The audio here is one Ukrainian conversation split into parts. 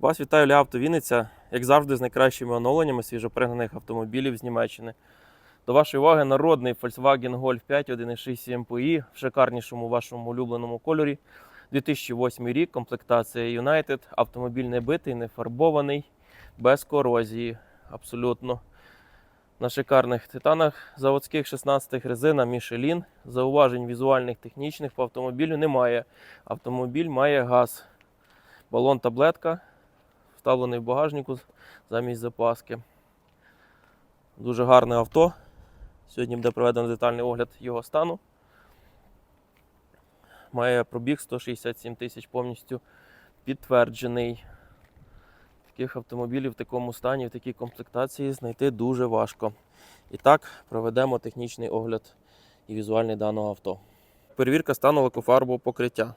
Вас вітаю Авто Вінниця, як завжди, з найкращими оновленнями свіжопригнаних автомобілів з Німеччини. До вашої уваги народний Volkswagen Golf 5 1.6 MPI в шикарнішому вашому улюбленому кольорі. 2008 рік, комплектація United, автомобіль не битий, не фарбований, без корозії. Абсолютно. На шикарних титанах заводських 16-х резина Michelin. Зауважень візуальних технічних по автомобілю немає. Автомобіль має газ. Балон таблетка, вставлений в багажнику замість запаски. Дуже гарне авто. Сьогодні буде проведено детальний огляд його стану. Має пробіг 167 тисяч повністю підтверджений. Таких автомобілів в такому стані, в такій комплектації знайти дуже важко. І так, проведемо технічний огляд і візуальний даного авто. Перевірка стану лакофарбового покриття.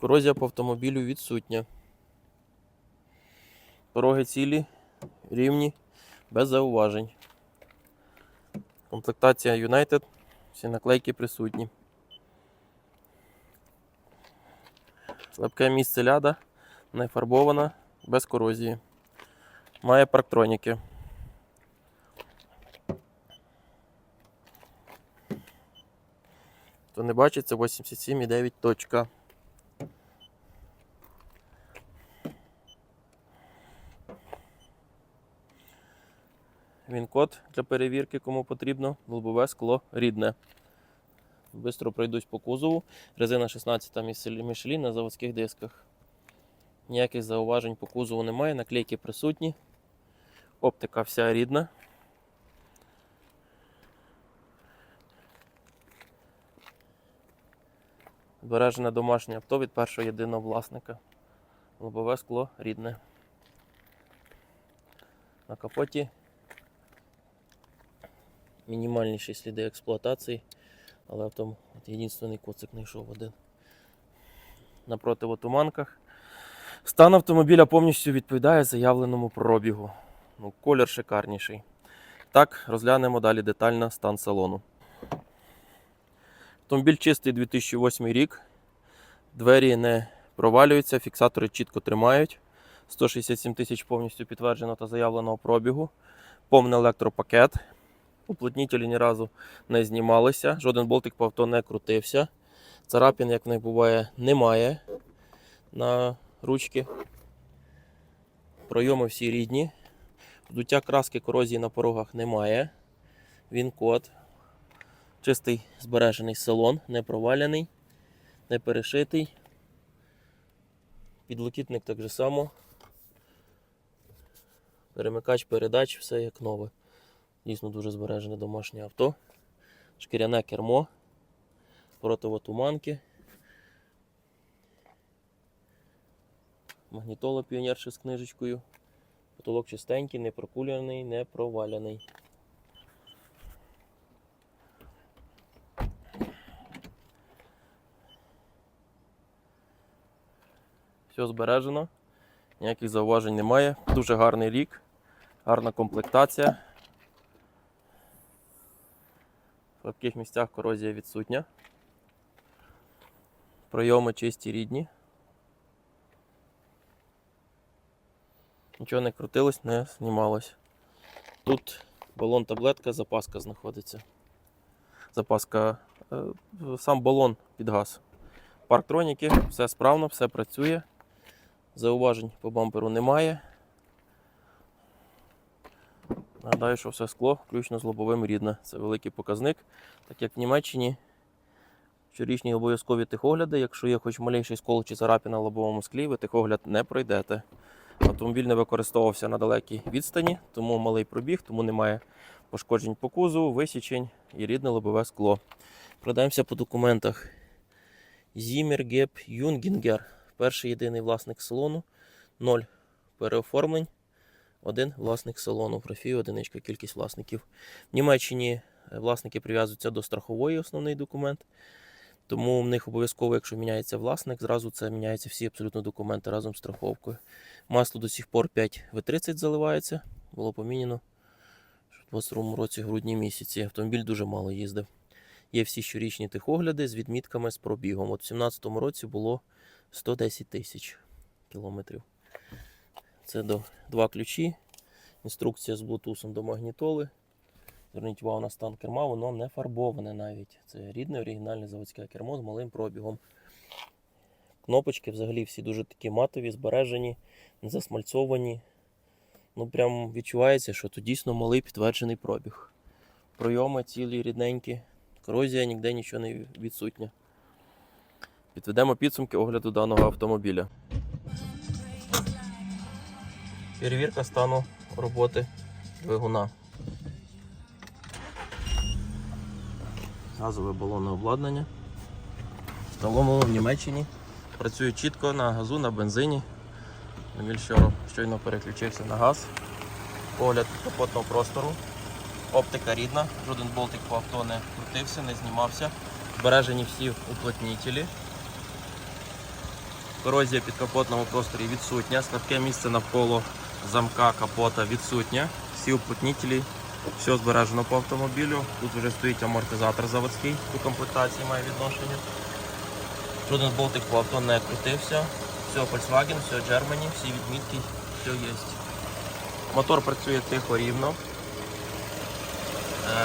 Корозія по автомобілю відсутня. Пороги цілі, рівні, без зауважень. Комплектація United. Всі наклейки присутні. Слабке місце ляда, не фарбована, без корозії. Має парктроніки. Хто не бачить, це 87,9 точка. Він код для перевірки, кому потрібно. Лобове скло рідне. Бистро пройдусь по кузову. Резина 16 Michelin на заводських дисках. Ніяких зауважень по кузову немає, наклейки присутні. Оптика вся рідна. Збережене домашнє авто від першого єдиного власника. Лобове скло рідне. На капоті мінімальніші сліди експлуатації, але авто от єдиний коцик знайшов один. На противотуманках. Стан автомобіля повністю відповідає заявленому пробігу. Ну, колір шикарніший. Так, розглянемо далі детально стан салону. Автомобіль чистий 2008 рік. Двері не провалюються, фіксатори чітко тримають. 167 тисяч повністю підтверджено та заявленого пробігу. Повний електропакет. Уплотнітелі ні разу не знімалися, жоден болтик по авто не крутився. Царапін, як в них буває, немає на ручки. Пройоми всі рідні. Вдуття краски корозії на порогах немає. Він код. Чистий збережений салон, не проваляний, не перешитий. Підлокітник так же само. Перемикач передач, все як нове. Дійсно дуже збережене домашнє авто. Шкіряне кермо, противотуманки. Магнітола піонерша з книжечкою. Потолок чистенький, не прокуляний, не проваляний. Все збережено, ніяких зауважень немає. Дуже гарний рік, гарна комплектація. В слабких місцях корозія відсутня. Пройоми чисті рідні. Нічого не крутилось, не знімалось. Тут балон таблетка, запаска знаходиться. Запаска, е, сам балон під газ. Парктроніки, все справно, все працює. Зауважень по бамперу немає. Нагадаю, що все скло, включно з лобовим рідне. Це великий показник. Так як в Німеччині щорічні обов'язкові тихогляди, якщо є хоч малейший скол чи царапі на лобовому склі, ви тихогляд не пройдете. Автомобіль не використовувався на далекій відстані, тому малий пробіг, тому немає пошкоджень по кузову, висічень і рідне лобове скло. Продаємося по документах. Зімер Геп Юнгінгер. Перший єдиний власник салону. 0 переоформлень. Один власник салону. Профіль, одиничка, кількість власників. В Німеччині е, власники прив'язуються до страхової основний документ. Тому в них обов'язково, якщо міняється власник, зразу це міняються всі абсолютно документи разом з страховкою. Масло до сих пор 5 В30 заливається. Було поміняно в 22 році, грудні місяці. Автомобіль дуже мало їздив. Є всі щорічні тихогляди з відмітками з пробігом. От в 2017 році було 110 тисяч кілометрів. Це до два ключі. Інструкція з блутусом до магнітоли. Зверніть увагу на стан керма, воно не фарбоване навіть. Це рідне оригінальне заводське кермо з малим пробігом. Кнопочки взагалі всі дуже такі матові, збережені, не засмальцовані. Ну, прям відчувається, що тут дійсно малий підтверджений пробіг. Пройоми цілі, рідненькі, корозія ніде нічого не відсутня. Підведемо підсумки огляду даного автомобіля. Перевірка стану роботи двигуна. Газове балонне обладнання. В Встановлено в Німеччині. Працює чітко на газу, на бензині. Еміль щойно переключився на газ. Погляд капотного простору. Оптика рідна, жоден болтик по авто не крутився, не знімався. Збережені всі уплотнітелі. Корозія під капотному просторі відсутня. Слабке місце навколо замка капота відсутнє. Всі уплотнітелі, все збережено по автомобілю. Тут вже стоїть амортизатор заводський до комплектації має відношення. Жоден болтик по авто не крутився. Все Volkswagen, все Germany, всі відмітки, все є. Мотор працює тихо рівно.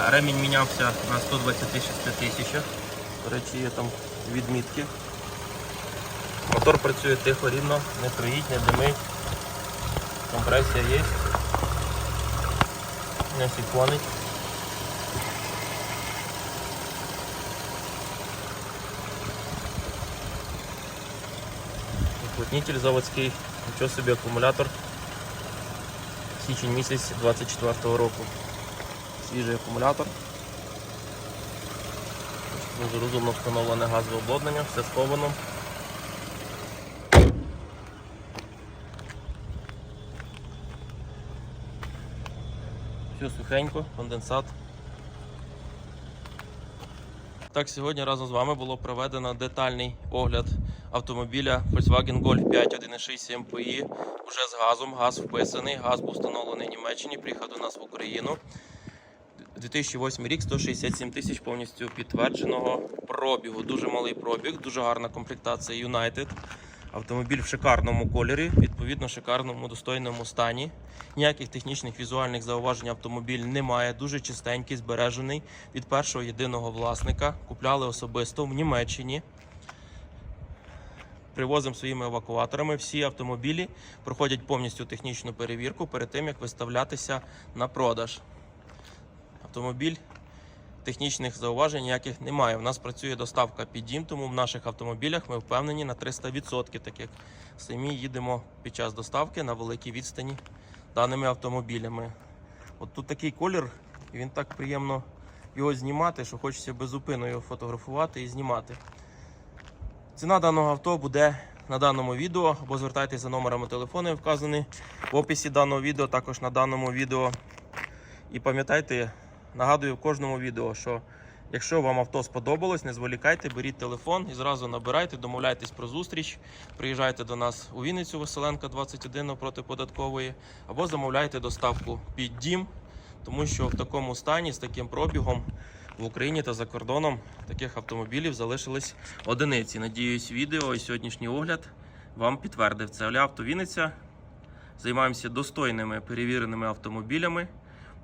Е, Ремінь мінявся на 126 тисячах. До речі, є там відмітки. Мотор працює тихо рівно, не троїть, не димить. Компресія є. Не сіфонить. Уплотнитель заводський, нічого собі акумулятор. Січень місяць 24 року. Свіжий акумулятор. Дуже розумно встановлене газове обладнання, все сховано. Все сухенько, конденсат. Так, сьогодні разом з вами було проведено детальний огляд автомобіля Volkswagen Golf 5 1.6 MPI. Уже з газом. Газ вписаний. Газ був встановлений в Німеччині, приїхав до нас в Україну. 2008 рік 167 тисяч повністю підтвердженого пробігу. Дуже малий пробіг, дуже гарна комплектація United. Автомобіль в шикарному кольорі, відповідно, шикарному достойному стані. Ніяких технічних візуальних зауважень автомобіль немає. Дуже чистенький, збережений від першого єдиного власника. Купляли особисто в Німеччині. Привозимо своїми евакуаторами. Всі автомобілі проходять повністю технічну перевірку перед тим, як виставлятися на продаж. Автомобіль технічних зауважень ніяких немає. У нас працює доставка під дім, тому в наших автомобілях ми впевнені на 300%, так як самі їдемо під час доставки на великій відстані даними автомобілями. От тут такий колір, і він так приємно його знімати, що хочеться безупинно його фотографувати і знімати. Ціна даного авто буде на даному відео, або звертайтеся за номерами телефону, вказані в описі даного відео, також на даному відео. І пам'ятайте, нагадую в кожному відео, що якщо вам авто сподобалось, не зволікайте, беріть телефон і зразу набирайте, домовляйтесь про зустріч, приїжджайте до нас у Вінницю Веселенка 21 навпроти податкової, або замовляйте доставку під дім, тому що в такому стані з таким пробігом в Україні та за кордоном таких автомобілів залишились одиниці. Надіюсь, відео і сьогоднішній огляд вам підтвердив це. Оля Авто Вінниця. Займаємося достойними перевіреними автомобілями.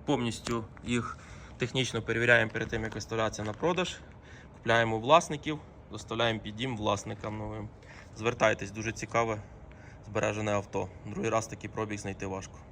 Повністю їх технічно перевіряємо перед тим, як виставляється на продаж. Купляємо власників, доставляємо під дім власникам новим. Звертайтесь, дуже цікаве збережене авто. Другий раз такий пробіг знайти важко.